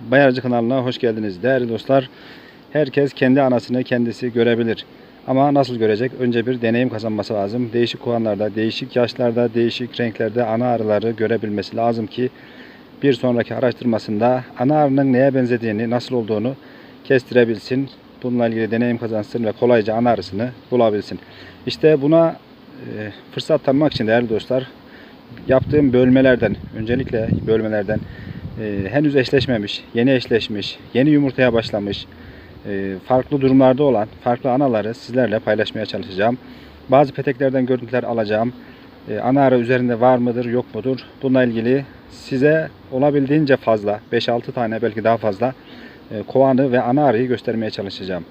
Bayarcı kanalına hoş geldiniz. Değerli dostlar, herkes kendi anasını kendisi görebilir. Ama nasıl görecek? Önce bir deneyim kazanması lazım. Değişik kovanlarda, değişik yaşlarda, değişik renklerde ana arıları görebilmesi lazım ki bir sonraki araştırmasında ana arının neye benzediğini, nasıl olduğunu kestirebilsin. Bununla ilgili deneyim kazansın ve kolayca ana arısını bulabilsin. İşte buna e, fırsat tanımak için değerli dostlar yaptığım bölmelerden, öncelikle bölmelerden e, henüz eşleşmemiş, yeni eşleşmiş, yeni yumurtaya başlamış, e, farklı durumlarda olan farklı anaları sizlerle paylaşmaya çalışacağım. Bazı peteklerden görüntüler alacağım. E, ana arı üzerinde var mıdır, yok mudur? Bununla ilgili size olabildiğince fazla, 5-6 tane belki daha fazla e, kovanı ve ana arıyı göstermeye çalışacağım.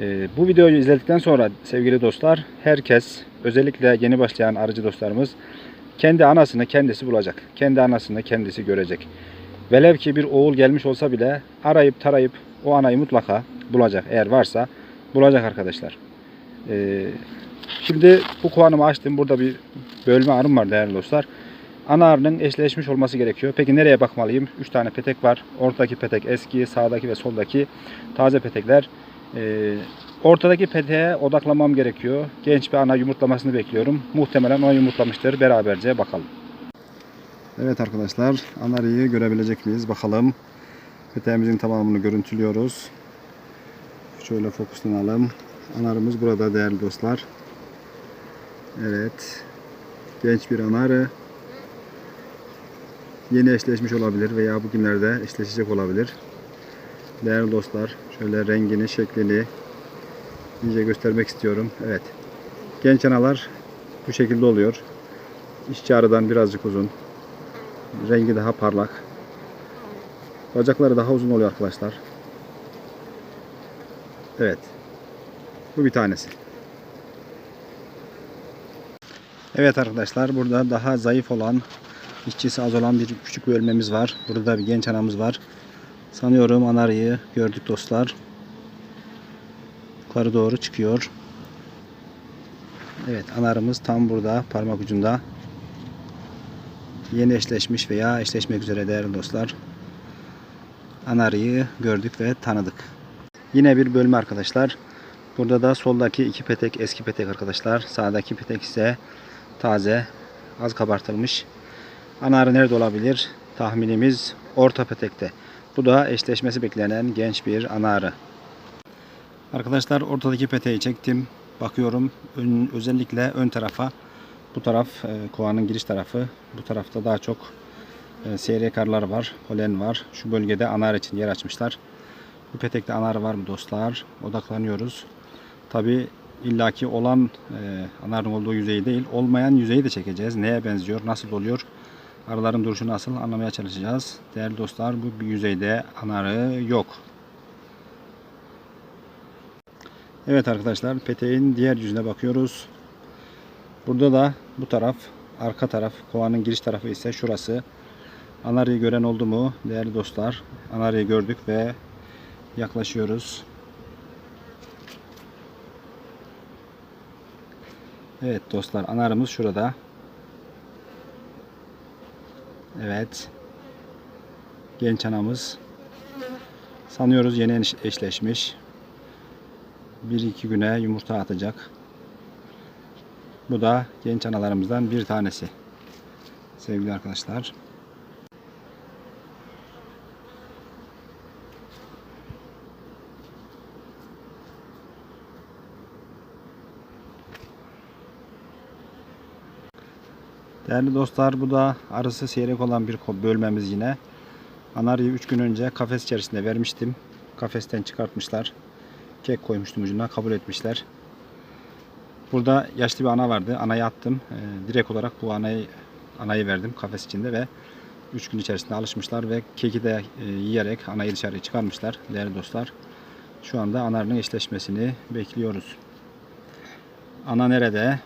E, bu videoyu izledikten sonra sevgili dostlar, herkes özellikle yeni başlayan arıcı dostlarımız kendi anasını kendisi bulacak. Kendi anasını kendisi görecek. Velev ki bir oğul gelmiş olsa bile arayıp tarayıp o anayı mutlaka bulacak. Eğer varsa bulacak arkadaşlar. Ee, şimdi bu kovanımı açtım. Burada bir bölme arım var değerli dostlar. Ana arının eşleşmiş olması gerekiyor. Peki nereye bakmalıyım? 3 tane petek var. Ortadaki petek eski, sağdaki ve soldaki taze petekler. Ee, ortadaki peteğe odaklamam gerekiyor. Genç bir ana yumurtlamasını bekliyorum. Muhtemelen o yumurtlamıştır. Beraberce bakalım. Evet arkadaşlar, anarıyı görebilecek miyiz? Bakalım. Peteğimizin tamamını görüntülüyoruz. Şöyle fokuslanalım. Anarımız burada değerli dostlar. Evet. Genç bir anarı. Yeni eşleşmiş olabilir veya bugünlerde eşleşecek olabilir. Değerli dostlar, şöyle rengini, şeklini iyice göstermek istiyorum. Evet. Genç analar bu şekilde oluyor. İşçi arıdan birazcık uzun. Rengi daha parlak. Bacakları daha uzun oluyor arkadaşlar. Evet. Bu bir tanesi. Evet arkadaşlar burada daha zayıf olan işçisi az olan bir küçük bölmemiz var. Burada bir genç anamız var. Sanıyorum anarıyı gördük dostlar. Yukarı doğru çıkıyor. Evet anarımız tam burada parmak ucunda. Yeni eşleşmiş veya eşleşmek üzere değerli dostlar. Anarıyı gördük ve tanıdık. Yine bir bölme arkadaşlar. Burada da soldaki iki petek eski petek arkadaşlar. Sağdaki petek ise taze, az kabartılmış. Anarı nerede olabilir? Tahminimiz orta petekte. Bu da eşleşmesi beklenen genç bir anarı. Arkadaşlar ortadaki peteği çektim. Bakıyorum ön- özellikle ön tarafa. Bu taraf e, kovanın giriş tarafı. Bu tarafta daha çok e, seyrek arılar var. Polen var. Şu bölgede anar için yer açmışlar. Bu petekte anar var mı dostlar? Odaklanıyoruz. Tabi illaki olan e, anarın olduğu yüzeyi değil, olmayan yüzeyi de çekeceğiz. Neye benziyor, nasıl oluyor? Arıların duruşu nasıl anlamaya çalışacağız. Değerli dostlar bu bir yüzeyde anarı yok. Evet arkadaşlar peteğin diğer yüzüne bakıyoruz. Burada da bu taraf arka taraf kovanın giriş tarafı ise şurası. Anarıyı gören oldu mu değerli dostlar? Anarıyı gördük ve yaklaşıyoruz. Evet dostlar anarımız şurada. Evet. Genç anamız. Sanıyoruz yeni eş- eşleşmiş. Bir iki güne yumurta atacak. Bu da genç analarımızdan bir tanesi. Sevgili arkadaşlar. Değerli dostlar bu da arısı seyrek olan bir bölmemiz yine. Anarıyı 3 gün önce kafes içerisinde vermiştim. Kafesten çıkartmışlar. Kek koymuştum ucuna kabul etmişler. Burada yaşlı bir ana vardı. Anayı attım. Ee, direkt olarak bu anayı anayı verdim kafes içinde ve 3 gün içerisinde alışmışlar ve keki de e, yiyerek anayı dışarıya çıkarmışlar değerli dostlar. Şu anda anarının eşleşmesini bekliyoruz. Ana nerede?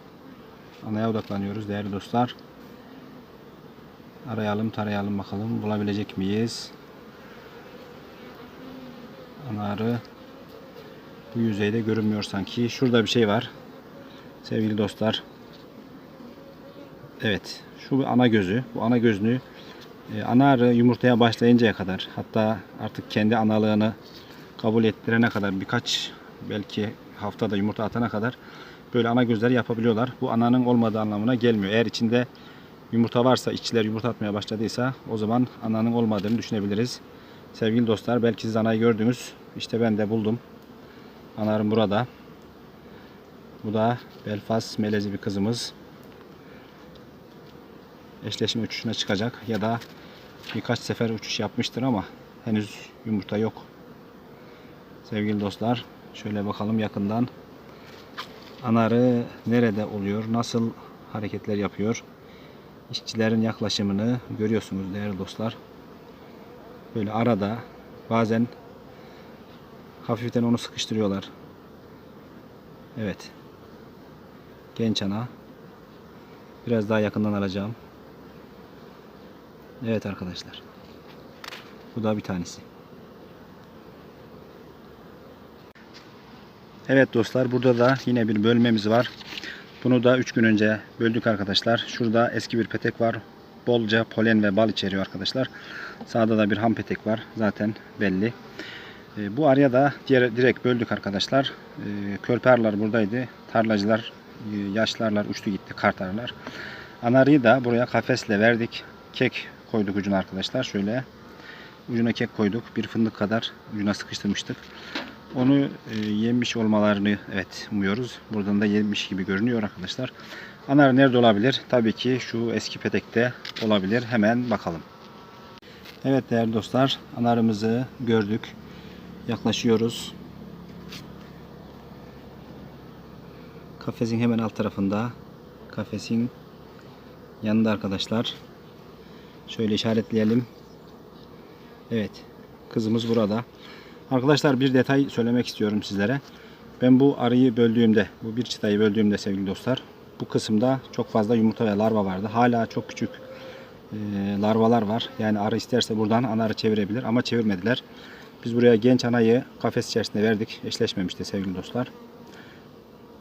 Anaya odaklanıyoruz değerli dostlar. Arayalım tarayalım bakalım bulabilecek miyiz? Ana arı bu yüzeyde görünmüyor sanki. Şurada bir şey var. Sevgili dostlar. Evet. Şu ana gözü. Bu ana gözünü E, ana arı yumurtaya başlayıncaya kadar hatta artık kendi analığını kabul ettirene kadar birkaç belki haftada yumurta atana kadar böyle ana gözleri yapabiliyorlar. Bu ananın olmadığı anlamına gelmiyor. Eğer içinde yumurta varsa, işçiler yumurta atmaya başladıysa o zaman ananın olmadığını düşünebiliriz. Sevgili dostlar belki siz anayı gördünüz. İşte ben de buldum. Anarım burada. Bu da Belfast melezi bir kızımız. Eşleşme uçuşuna çıkacak ya da birkaç sefer uçuş yapmıştır ama henüz yumurta yok. Sevgili dostlar şöyle bakalım yakından. Anarı nerede oluyor? Nasıl hareketler yapıyor? İşçilerin yaklaşımını görüyorsunuz değerli dostlar. Böyle arada bazen hafiften onu sıkıştırıyorlar. Evet. Genç ana. Biraz daha yakından alacağım. Evet arkadaşlar. Bu da bir tanesi. Evet dostlar burada da yine bir bölmemiz var. Bunu da 3 gün önce böldük arkadaşlar. Şurada eski bir petek var. Bolca polen ve bal içeriyor arkadaşlar. Sağda da bir ham petek var. Zaten belli. E, bu araya da diğer, direkt böldük arkadaşlar. E, körpe arılar buradaydı. Tarlacılar, yaşlarlar uçtu gitti kartarlar. Anarıyı da buraya kafesle verdik. Kek koyduk ucuna arkadaşlar. Şöyle ucuna kek koyduk. Bir fındık kadar ucuna sıkıştırmıştık. Onu e, yemiş olmalarını evet umuyoruz. Buradan da yemiş gibi görünüyor arkadaşlar. Anar nerede olabilir? Tabii ki şu eski petekte olabilir. Hemen bakalım. Evet değerli dostlar anarımızı gördük. Yaklaşıyoruz. Kafesin hemen alt tarafında. Kafesin yanında arkadaşlar. Şöyle işaretleyelim. Evet. Kızımız burada. Arkadaşlar bir detay söylemek istiyorum sizlere. Ben bu arıyı böldüğümde, bu bir çıtayı böldüğümde sevgili dostlar, bu kısımda çok fazla yumurta ve larva vardı. Hala çok küçük e, larvalar var. Yani arı isterse buradan ana arı çevirebilir ama çevirmediler. Biz buraya genç anayı kafes içerisinde verdik. Eşleşmemişti sevgili dostlar.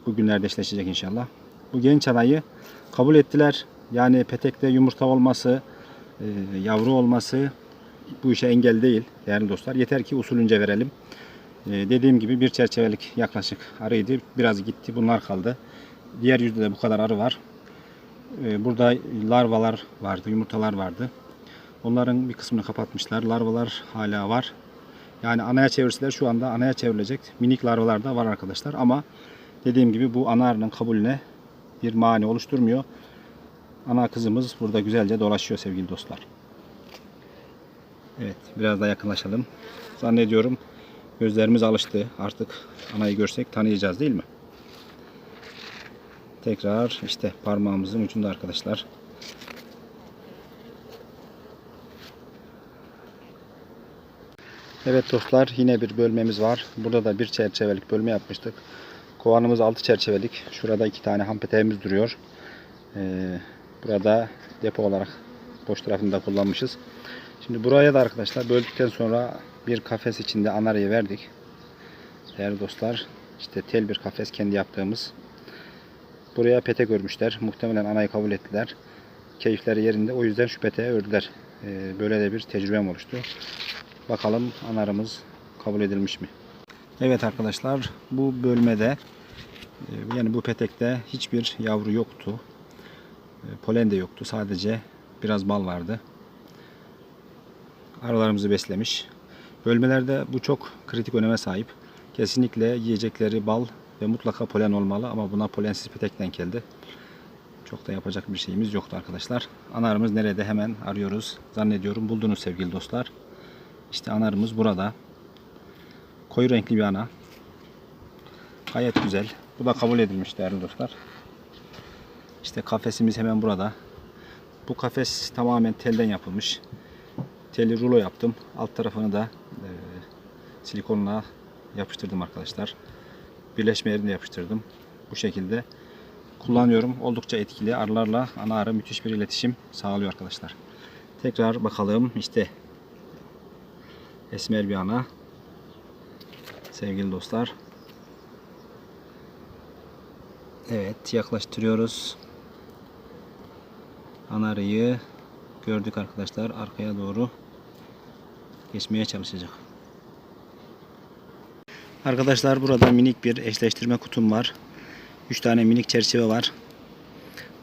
Bugünlerde eşleşecek inşallah. Bu genç anayı kabul ettiler. Yani petekte yumurta olması, e, yavru olması bu işe engel değil değerli dostlar. Yeter ki usulünce verelim. Ee, dediğim gibi bir çerçevelik yaklaşık arıydı. Biraz gitti. Bunlar kaldı. Diğer yüzde de bu kadar arı var. Ee, burada larvalar vardı. Yumurtalar vardı. Onların bir kısmını kapatmışlar. Larvalar hala var. Yani anaya çevirseler şu anda anaya çevrilecek. Minik larvalar da var arkadaşlar. Ama dediğim gibi bu ana arının kabulüne bir mani oluşturmuyor. Ana kızımız burada güzelce dolaşıyor sevgili dostlar. Evet biraz daha yakınlaşalım. Zannediyorum gözlerimiz alıştı. Artık anayı görsek tanıyacağız değil mi? Tekrar işte parmağımızın ucunda arkadaşlar. Evet dostlar yine bir bölmemiz var. Burada da bir çerçevelik bölme yapmıştık. Kovanımız 6 çerçevelik. Şurada iki tane ham peteğimiz duruyor. Ee, burada depo olarak boş tarafını da kullanmışız. Şimdi buraya da arkadaşlar böldükten sonra bir kafes içinde anarayı verdik. Değerli dostlar işte tel bir kafes kendi yaptığımız. Buraya pete görmüşler. Muhtemelen anayı kabul ettiler. Keyifleri yerinde. O yüzden şu peteğe ördüler. Ee, böyle de bir tecrübem oluştu. Bakalım anarımız kabul edilmiş mi? Evet arkadaşlar bu bölmede yani bu petekte hiçbir yavru yoktu. E, Polen de yoktu. Sadece biraz bal vardı arılarımızı beslemiş. Bölmelerde bu çok kritik öneme sahip. Kesinlikle yiyecekleri bal ve mutlaka polen olmalı ama buna polensiz petek denk geldi. Çok da yapacak bir şeyimiz yoktu arkadaşlar. Anarımız nerede hemen arıyoruz. Zannediyorum buldunuz sevgili dostlar. İşte anarımız burada. Koyu renkli bir ana. Gayet güzel. Bu da kabul edilmiş değerli dostlar. İşte kafesimiz hemen burada. Bu kafes tamamen telden yapılmış telli rulo yaptım. Alt tarafını da e, silikonla yapıştırdım arkadaşlar. Birleşme yerine yapıştırdım. Bu şekilde kullanıyorum. Oldukça etkili. Arılarla ana arı müthiş bir iletişim sağlıyor arkadaşlar. Tekrar bakalım. İşte esmer bir ana. Sevgili dostlar. Evet yaklaştırıyoruz. Ana arıyı gördük arkadaşlar. Arkaya doğru geçmeye çalışacak. Arkadaşlar burada minik bir eşleştirme kutum var. 3 tane minik çerçeve var.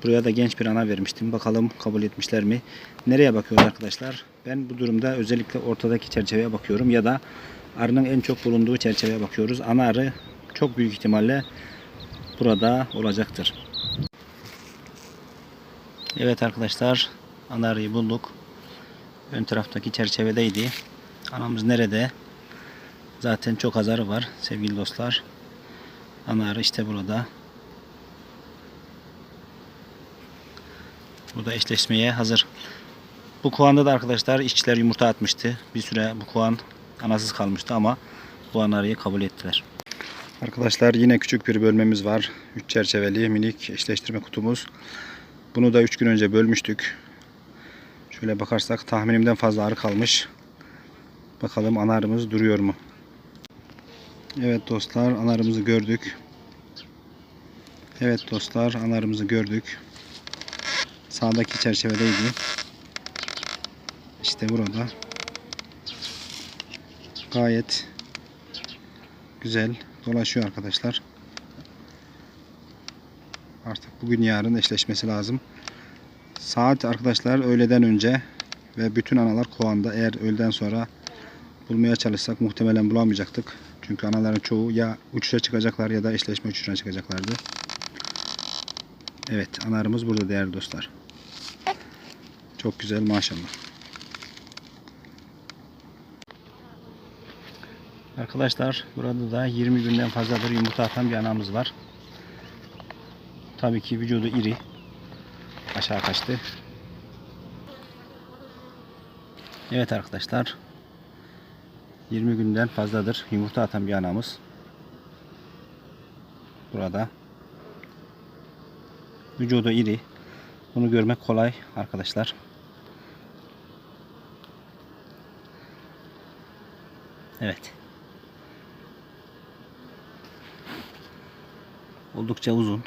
Buraya da genç bir ana vermiştim. Bakalım kabul etmişler mi? Nereye bakıyoruz arkadaşlar? Ben bu durumda özellikle ortadaki çerçeveye bakıyorum ya da arının en çok bulunduğu çerçeveye bakıyoruz. Ana arı çok büyük ihtimalle burada olacaktır. Evet arkadaşlar ana arıyı bulduk. Ön taraftaki çerçevedeydi. Anamız nerede? Zaten çok az arı var sevgili dostlar. Ana arı işte burada. Burada eşleşmeye hazır. Bu kovanda da arkadaşlar işçiler yumurta atmıştı. Bir süre bu kovan anasız kalmıştı ama bu anarıyı kabul ettiler. Arkadaşlar yine küçük bir bölmemiz var. 3 çerçeveli minik eşleştirme kutumuz. Bunu da 3 gün önce bölmüştük. Şöyle bakarsak tahminimden fazla arı kalmış. Bakalım anarımız duruyor mu? Evet dostlar anarımızı gördük. Evet dostlar anarımızı gördük. Sağdaki çerçevedeydi. İşte burada. Gayet güzel dolaşıyor arkadaşlar. Artık bugün yarın eşleşmesi lazım. Saat arkadaşlar öğleden önce ve bütün analar kovanda. Eğer öğleden sonra bulmaya çalışsak muhtemelen bulamayacaktık. Çünkü anaların çoğu ya uçuşa çıkacaklar ya da eşleşme uçuşuna çıkacaklardı. Evet analarımız burada değerli dostlar. Çok güzel maşallah. Arkadaşlar burada da 20 günden fazladır yumurta atan bir anamız var. Tabii ki vücudu iri. Aşağı kaçtı. Evet arkadaşlar. 20 günden fazladır yumurta atan bir anamız. Burada. Vücudu iri. Bunu görmek kolay arkadaşlar. Evet. Oldukça uzun.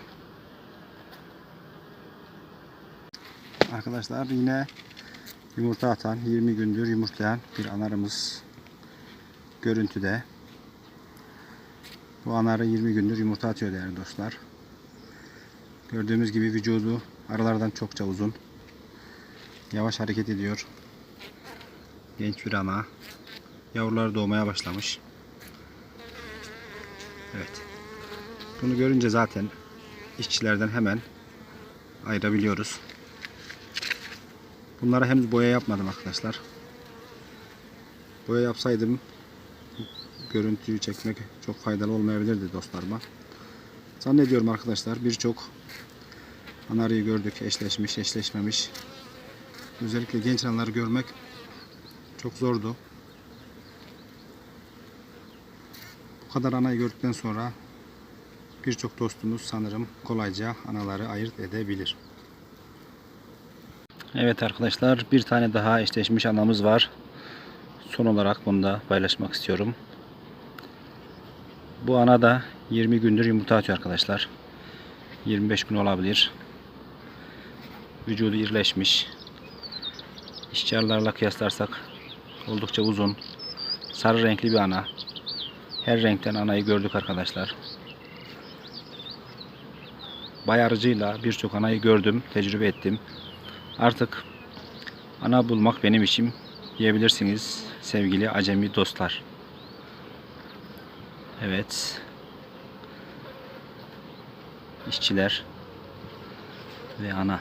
Arkadaşlar yine yumurta atan 20 gündür yumurtlayan bir anarımız görüntüde. Bu anarı 20 gündür yumurta atıyor değerli dostlar. Gördüğümüz gibi vücudu aralardan çokça uzun. Yavaş hareket ediyor. Genç bir ana. Yavrular doğmaya başlamış. Evet. Bunu görünce zaten işçilerden hemen ayırabiliyoruz. Bunlara henüz boya yapmadım arkadaşlar. Boya yapsaydım görüntüyü çekmek çok faydalı olmayabilirdi dostlarıma. Zannediyorum arkadaşlar birçok anarıyı gördük. Eşleşmiş, eşleşmemiş. Özellikle genç anları görmek çok zordu. Bu kadar anayı gördükten sonra birçok dostumuz sanırım kolayca anaları ayırt edebilir. Evet arkadaşlar bir tane daha eşleşmiş anamız var. Son olarak bunu da paylaşmak istiyorum. Bu ana da 20 gündür yumurta atıyor arkadaşlar. 25 gün olabilir. Vücudu irileşmiş. İşçilerle kıyaslarsak oldukça uzun. Sarı renkli bir ana. Her renkten anayı gördük arkadaşlar. Bayarıcıyla birçok anayı gördüm, tecrübe ettim. Artık ana bulmak benim işim diyebilirsiniz sevgili acemi dostlar. Evet. İşçiler ve ana.